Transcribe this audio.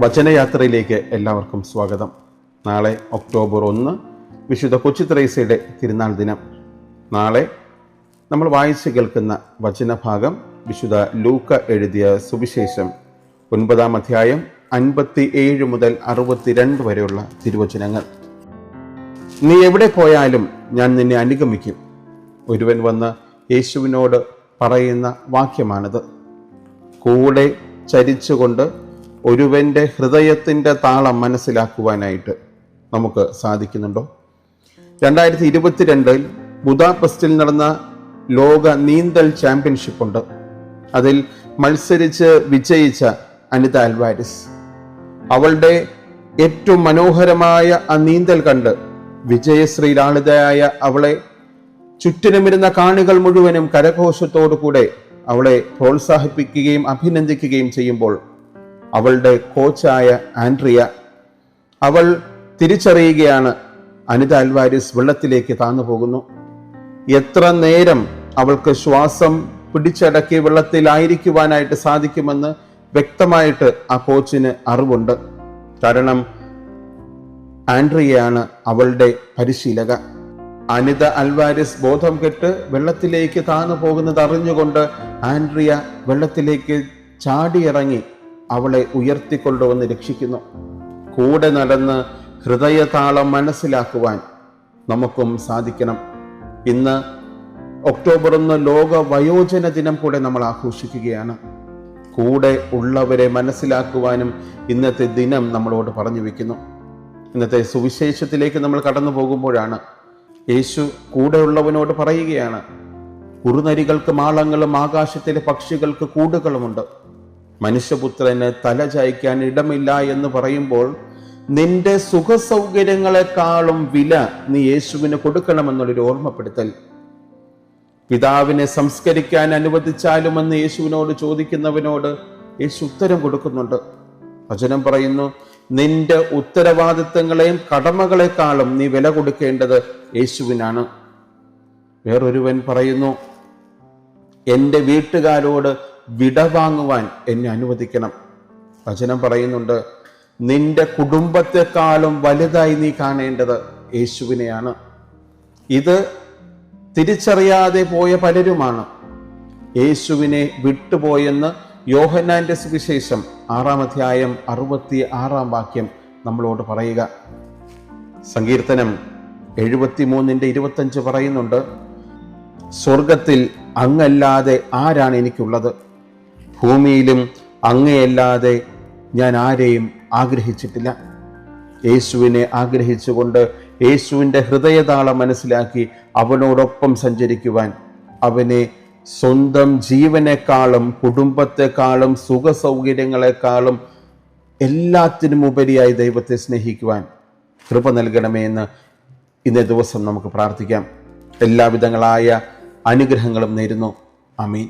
വചനയാത്രയിലേക്ക് എല്ലാവർക്കും സ്വാഗതം. നാളെ ഒക്ടോബർ ഒന്ന് വിശുദ്ധ കൊച്ചുത്രേസയുടെ തിരുനാൾ ദിനം. നാളെ നമ്മൾ വായിച്ചു കേൾക്കുന്ന വചനഭാഗം വിശുദ്ധ ലൂക്ക എഴുതിയ സുവിശേഷം ഒൻപതാം അധ്യായം അൻപത്തി ഏഴ് മുതൽ അറുപത്തിരണ്ട് വരെയുള്ള തിരുവചനങ്ങൾ. നീ എവിടെ പോയാലും ഞാൻ നിന്നെ അനുഗമിക്കും. ഒരുവൻ വന്ന് യേശുവിനോട് പറയുന്ന വാക്യമാണിത്. കൂടെ ചരിച്ചുകൊണ്ട് ഒരുവന്റെ ഹൃദയത്തിന്റെ താളം മനസ്സിലാക്കുവാനായിട്ട് നമുക്ക് സാധിക്കുന്നുണ്ടോ? രണ്ടായിരത്തി ഇരുപത്തിരണ്ടിൽ ബുദാപെസ്റ്റിൽ നടന്ന ലോക നീന്തൽ ചാമ്പ്യൻഷിപ്പ് ഉണ്ട്. അതിൽ മത്സരിച്ച് വിജയിച്ച അനിത അൽവാരിസ് അവളുടെ ഏറ്റവും മനോഹരമായ ആ നീന്തൽ കണ്ട് വിജയശ്രീ ലാളിതയായ അവളെ ചുറ്റിനുമിരുന്ന കാണികൾ മുഴുവനും കരഘോഷത്തോടു കൂടെ അവളെ പ്രോത്സാഹിപ്പിക്കുകയും അഭിനന്ദിക്കുകയും ചെയ്യുമ്പോൾ അവളുടെ കോച്ചായ ആൻഡ്രിയ അവൾ തിരിച്ചറിയുകയാണ്. അനിത അൽവാരിസ് വെള്ളത്തിലേക്ക് താന്നു പോകുന്നു. എത്ര നേരം അവൾക്ക് ശ്വാസം പിടിച്ചടക്കി വെള്ളത്തിലായിരിക്കുവാനായിട്ട് സാധിക്കുമെന്ന് വ്യക്തമായിട്ട് ആ കോച്ചിന് അറിവുണ്ട്. കാരണം ആൻഡ്രിയയാണ് അവളുടെ പരിശീലക. അനിത അൽവാരിസ് ബോധം കെട്ട് വെള്ളത്തിലേക്ക് താന്നു പോകുന്നത് അറിഞ്ഞുകൊണ്ട് ആൻഡ്രിയ വെള്ളത്തിലേക്ക് ചാടിയിറങ്ങി അവളെ ഉയർത്തിക്കൊണ്ടുവന്ന് രക്ഷിക്കുന്നു. കൂടെ നടന്ന് ഹൃദയതാളം മനസ്സിലാക്കുവാൻ നമുക്കും സാധിക്കണം. ഇന്ന് ഒക്ടോബർ ഒന്ന് ലോക വയോജന ദിനം കൂടെ നമ്മൾ ആഘോഷിക്കുകയാണ്. കൂടെ ഉള്ളവരെ മനസ്സിലാക്കുവാനും ഇന്നത്തെ ദിനം നമ്മളോട് പറഞ്ഞു വെക്കുന്നു. ഇന്നത്തെ സുവിശേഷത്തിലേക്ക് നമ്മൾ കടന്നു പോകുമ്പോഴാണ് യേശു കൂടെയുള്ളവനോട് പറയുകയാണ്. കുറുനരികൾക്ക് മാളങ്ങളും ആകാശത്തിലെ പക്ഷികൾക്ക് കൂടുകളുമുണ്ട്. മനുഷ്യപുത്രന് തല ചായ്ക്കാൻ ഇടമില്ല എന്ന് പറയുമ്പോൾ നിന്റെ സുഖസൗകര്യങ്ങളെക്കാളും വില നീ യേശുവിന് കൊടുക്കണമെന്നുള്ളൊരു ഓർമ്മപ്പെടുത്തൽ. പിതാവിനെ സംസ്കരിക്കാൻ അനുവദിച്ചാലുമെന്ന് യേശുവിനോട് ചോദിക്കുന്നവനോട് യേശു ഉത്തരം കൊടുക്കുന്നുണ്ട്. വചനം പറയുന്നു നിന്റെ ഉത്തരവാദിത്തങ്ങളെയും കടമകളെക്കാളും നീ വില കൊടുക്കേണ്ടത് യേശുവിനാണ്. വേറൊരുവൻ പറയുന്നു എന്റെ വീട്ടുകാരോട് വിട വാങ്ങുവാൻ എന്നെ അനുവദിക്കണം. വചനം പറയുന്നുണ്ട് നിന്റെ കുടുംബത്തെക്കാളും വലുതായി നീ കാണേണ്ടത് യേശുവിനെയാണ്. ഇത് തിരിച്ചറിയാതെ പോയ പലരുമാണ്. യേശുവിനെ വിട്ടുപോയെന്ന് യോഹന്നാന്റെ സുവിശേഷം ആറാം അധ്യായം അറുപത്തി ആറാം വാക്യം നമ്മളോട് പറയുക. സങ്കീർത്തനം എഴുപത്തി മൂന്നിന്റെ ഇരുപത്തഞ്ച് പറയുന്നുണ്ട് സ്വർഗത്തിൽ അങ്ങല്ലാതെ ആരാണ് എനിക്കുള്ളത്? ഭൂമിയിലും അങ്ങയല്ലാതെ ഞാൻ ആരെയും ആഗ്രഹിച്ചിട്ടില്ല. യേശുവിനെ ആഗ്രഹിച്ചുകൊണ്ട് യേശുവിന്റെ ഹൃദയതാളം മനസ്സിലാക്കി അവനോടൊപ്പം സഞ്ചരിക്കുവാൻ അവനെ സ്വന്തം ജീവനേക്കാളും കുടുംബത്തെക്കാളും സുഖ സൗകര്യങ്ങളെക്കാളും എല്ലാത്തിനും ഉപരിയായി ദൈവത്തെ സ്നേഹിക്കുവാൻ കൃപ നൽകണമേ എന്ന് ഇന്നേ ദിവസം നമുക്ക് പ്രാർത്ഥിക്കാം. എല്ലാവിധങ്ങളായ അനുഗ്രഹങ്ങളും നേരുന്നു. അമീൻ